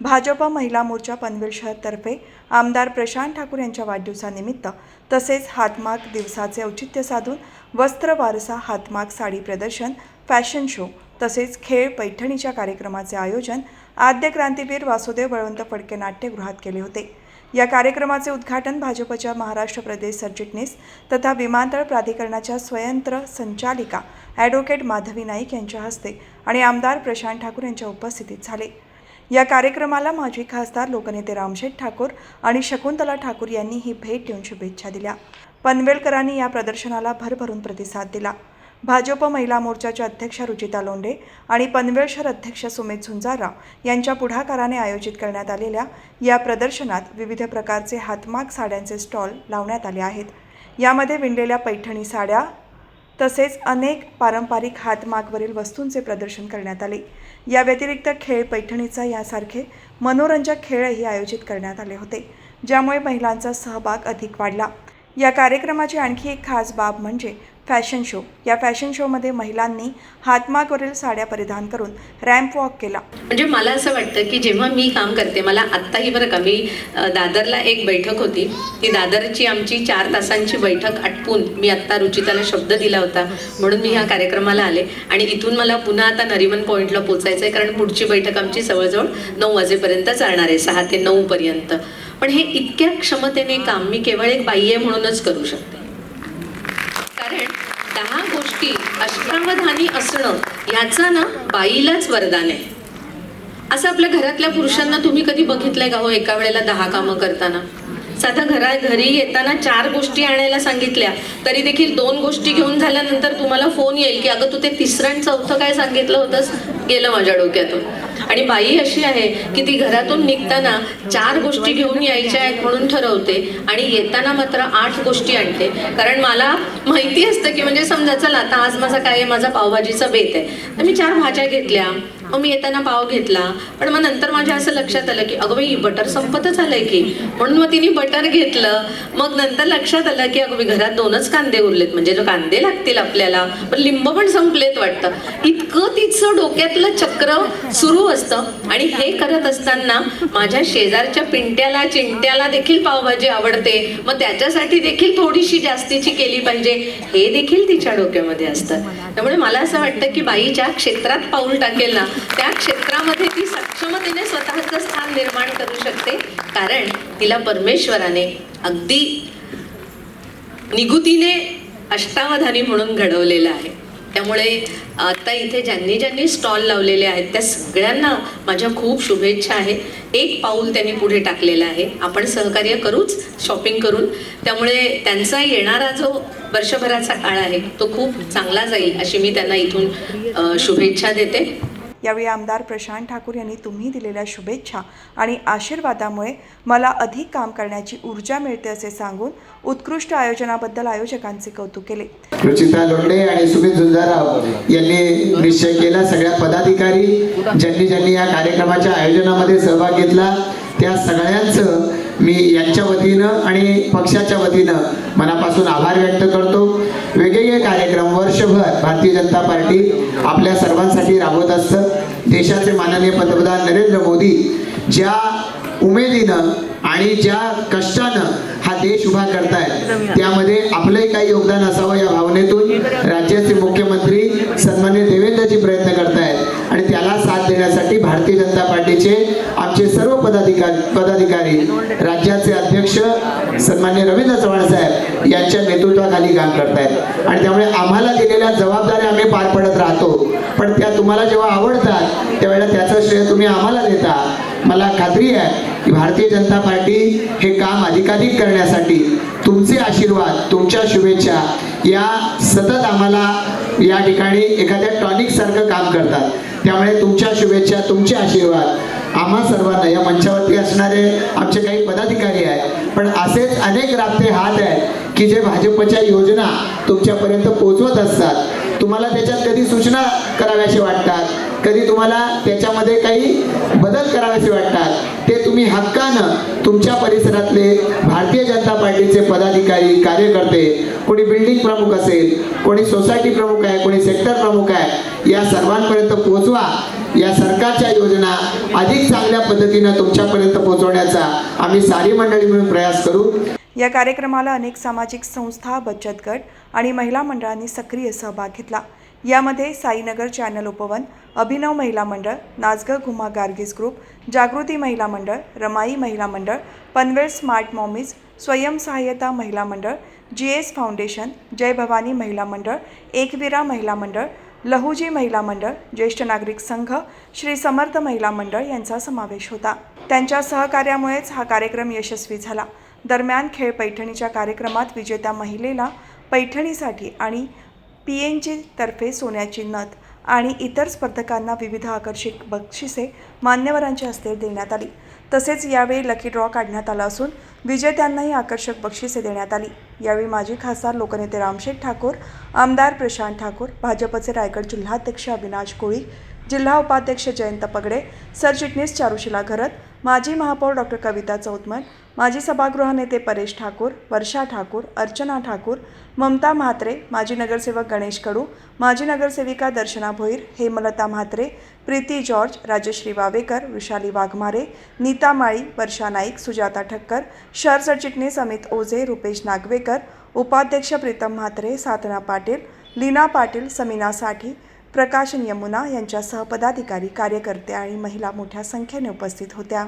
भाजप महिला मोर्चा पनवेल शहरतर्फे आमदार प्रशांत ठाकूर यांच्या वाढदिवसानिमित्त तसेच हातमाग दिवसाचे औचित्य साधून वस्त्र वारसा हातमाग साडी प्रदर्शन फॅशन शो तसेच खेळ पैठणीच्या कार्यक्रमाचे आयोजन आद्य क्रांतीवीर वासुदेव बळवंत फडके नाट्यगृहात केले होते. या कार्यक्रमाचे उद्घाटन भाजपच्या महाराष्ट्र प्रदेश सरचिटणीस तथा विमानतळ प्राधिकरणाच्या स्वयंत्र संचालिका ॲडव्होकेट माधवी नाईक यांच्या हस्ते आणि आमदार प्रशांत ठाकूर यांच्या उपस्थितीत झाले. या कार्यक्रमाला माजी खासदार लोकनेते रामशेठ ठाकूर आणि शकुंतला ठाकूर यांनी ही भेट देऊन शुभेच्छा दिल्या. पनवेलकरांनी या प्रदर्शनाला भरभरून प्रतिसाद दिला. भाजप महिला मोर्चाच्या अध्यक्षा रुचिता लोंढे आणि पनवेल शहर अध्यक्ष सुमित झुंजारा यांच्या पुढाकाराने आयोजित करण्यात आलेल्या या प्रदर्शनात विविध प्रकारचे हातमाग साड्यांचे स्टॉल लावण्यात आले आहेत. यामध्ये विणलेल्या पैठणी साड्या तसेच अनेक पारंपरिक हातमागवरील वस्तूंचे प्रदर्शन करण्यात आले. या व्यतिरिक्त खेळ पैठणीचा यासारखे मनोरंजक खेळही आयोजित करण्यात आले होते ज्यामुळे महिलांचा सहभाग अधिक वाढला. या कार्यक्रमाची आणखी एक खास बाब म्हणजे फॅशन शो. या फॅशन शोमध्ये महिलांनी हातमागवरील साड्या परिधान करून रॅम्प वॉक केला. म्हणजे मला असं वाटतं की जेव्हा मी काम करते मला आत्ताही बरं का मी दादरला एक बैठक होती. ती दादरची आमची चार तासांची बैठक आटपून मी आत्ता रुचिताला शब्द दिला होता. म्हणून मी ह्या कार्यक्रमाला आले. आणि इथून मला पुन्हा आता नरिमन पॉईंटला पोचायचं आहे कारण पुढची बैठक आमची जवळजवळ नऊ वाजेपर्यंत चालणार आहे सहा ते नऊपर्यंत पण हे इतक्या क्षमतेने काम मी केवळ एक बाह्य आहे म्हणूनच करू शकते. दहा गोष्टी अष्टावधानी असणं याचा ना बाईलाच वरदान आहे. असं आपल्या घरातल्या पुरुषांना तुम्ही कधी बघितलंय का हो एका वेळेला दहा कामं करताना? साधा घरा घरी येताना चार गोष्टी आणायला सांगितल्या. तरी देखील दोन गोष्टी घेऊन झाल्यानंतर तुम्हाला फोन येईल की अगं तू ते तिसरं आणि चौथं काय सांगितलं होतंस? गेलं माझ्या डोक्यातून. आणि बाई अशी आहे की ती घरातून निघताना चार गोष्टी घेऊन यायच्या आहेत म्हणून ठरवते आणि येताना मात्र आठ गोष्टी आणते. कारण मला माहिती असतं की म्हणजे समजा चला आता आज माझा काय आहे? माझा पावभाजीचा बेत आहे. तर मी चार भाज्या घेतल्या. मग मी येताना पाव घेतला. पण मग नंतर माझ्या असं लक्षात आलं की अगं बाई बटर संपतच आलंय की. म्हणून मग तिने बटर घेतलं. मग नंतर लक्षात आलं की अगं मी घरात दोनच कांदे उरलेत. म्हणजे जो कांदे लागतील आपल्याला पण लिंब पण संपलेत वाटतं. इतकं तिचं डोक्यातलं चक्र सुरू असतं. आणि हे करत असताना माझ्या शेजारच्या पिंट्याला चिंट्याला देखील पावभाजी आवडते. मग त्याच्यासाठी देखील थोडीशी जास्तीची केली पाहिजे. हे देखील तिच्या डोक्यामध्ये असतं. त्यामुळे मला असं वाटतं की बाईच्या क्षेत्रात पाऊल टाकेल ना त्या क्षेत्रामध्ये ती सक्षमतेने स्वतःचं स्थान निर्माण करू शकते. कारण तिला परमेश्वराने अगदी निगुतीने अष्टावधानी म्हणून घडवलेलं आहे. त्यामुळे आता इथे ज्यांनी ज्यांनी स्टॉल लावलेले आहेत त्या सगळ्यांना माझ्या खूप शुभेच्छा आहेत एक पाऊल त्यांनी पुढे टाकलेलं आहे. आपण सहकार्य करूच शॉपिंग करून. त्यामुळे त्यांचा येणारा जो वर्षभराचा काळ आहे तो खूप चांगला जाईल अशी मी त्यांना इथून शुभेच्छा देते. यावेळी आमदार प्रशांत ठाकूर यांनी तुम्ही दिलेल्या शुभेच्छा आणि आशीर्वादामुळे मला अधिक काम करण्याची ऊर्जा मिळते असे सांगून उत्कृष्ट आयोजनाबद्दल आयोजकांचे कौतुक केले. रुचिता लोंडे आणि सुमित झुंजाराव यांनी निश्चय केला. सगळ्या पदाधिकारी ज्यांनी ज्यांनी या कार्यक्रमाच्या आयोजनामध्ये सहभाग घेतला त्या सगळ्यांचं मी यांच्या वतीनं आणि पक्षाच्या वतीनं मनापासून आभार व्यक्त करतो. वेगवेगळे कार्यक्रम वर्षभर भारतीय जनता पार्टी आपल्या सर्वांसाठी राबवत असतं. देशाचे माननीय पंतप्रधान नरेंद्र मोदी ज्या उमेदीनं आणि ज्या कष्टानं हा देश उभा करतायत त्यामध्ये आपलंही काही योगदान असावं या भावनेतून पदाधिकारी पदाधिकारी. राज्याचे अध्यक्ष सन्मान्य रवींद्र चव्हाण साहेब यांच्या नेतृत्वाखाली काम करतायत. आणि त्यामुळे आम्हाला दिलेल्या जबाबदाऱ्या आम्ही पार पडत राहतो. पण त्या तुम्हाला जेव्हा आवडतात त्यावेळेला त्याचं श्रेय तुम्ही आम्हाला देता. मला खात्री आहे की भारतीय जनता पार्टी हे काम अधिकाधिक करण्यासाठी तुमचे आशीर्वाद तुमच्या शुभेच्छा या सतत आम्हाला या ठिकाणी एखाद्या टॉनिक सारखं काम करतात. त्यामुळे तुमच्या शुभेच्छा तुमचे आशीर्वाद आम्हा सर्वांना या मंचावरती असणारे आमचे काही पदाधिकारी आहेत. पण असेच अनेक राबते हात आहेत की जे भाजपच्या योजना तुमच्यापर्यंत पोहोचवत असतात. तुम्हाला त्याच्यात कधी सूचना कराव्याशी वाटतात? कधी तुम्हाला त्याच्यामध्ये काही बदल करावेसे वाटतात ते तुम्ही हक्कानं तुमच्या परिसरातले भारतीय जनता पार्टीचे पदाधिकारी कार्यकर्ते कोणी बिल्डिंग प्रमुख असेल कोणी सोसायटी प्रमुख आहे कोणी सेक्टर प्रमुख आहे या सर्वांपर्यंत पोहोचवा. या सरकारच्या योजना अधिक चांगल्या पद्धतीनं तुमच्यापर्यंत पोहोचवण्याचा आम्ही सारी मंडळी मिळून प्रयास करू. या कार्यक्रमाला अनेक सामाजिक संस्था बचत गट आणि महिला मंडळांनी सक्रिय सहभाग घेतला. यामध्ये साईनगर चॅनल उपवन अभिनव महिला मंडळ नाचगं घुमा गार्गीज ग्रुप जागृती महिला मंडळ रमाई महिला मंडळ पनवेल स्मार्ट मॉमीज स्वयंसहाय्यता महिला मंडळ G S foundation Jai Bhavani महिला मंडळ एकविरा महिला मंडळ लहुजी महिला मंडळ ज्येष्ठ नागरिक संघ श्री समर्थ महिला मंडळ यांचा समावेश होता. त्यांच्या सहकार्यामुळेच हा कार्यक्रम यशस्वी झाला. दरम्यान खेळ पैठणीच्या कार्यक्रमात विजेत्या महिलेला पैठणीसाठी आणि पी एन जी तर्फे सोन्याची नथ आणि इतर स्पर्धकांना विविध आकर्षक बक्षिसे मान्यवरांच्या हस्ते देण्यात आली. तसेच यावेळी लकी ड्रॉ काढण्यात आला असून विजेत्यांनाही आकर्षक बक्षिसे देण्यात आली. यावेळी माजी खासदार लोकनेते रामशेठ ठाकूर आमदार प्रशांत ठाकूर भाजपचे रायगड जिल्हाध्यक्ष अविनाश कोळी जिल्हा उपाध्यक्ष जयंत पगडे सरचिटणीस चारुशिला घरत माजी महापौर डॉक्टर कविता चौतमन माजी सभागृह नेते परेश ठाकूर वर्षा ठाकूर अर्चना ठाकूर ममता म्हात्रे माजी नगरसेवक गणेश कडू माजी नगरसेविका दर्शना भोईर हेमलता म्हात्रे प्रीती जॉर्ज राजश्री वावेकर विशाली वाघमारे नीता माळी वर्षा नाईक सुजाता ठक्कर शहर सरचिटणीस अमित ओझे रुपेश नागवेकर उपाध्यक्ष प्रीतम म्हात्रे साधना पाटील लीना पाटील समीना साठी प्रकाशन यमुना यांच्या सहपदाधिकारी कार्यकर्ते आणि महिला मोठ्या संख्येने उपस्थित होत्या.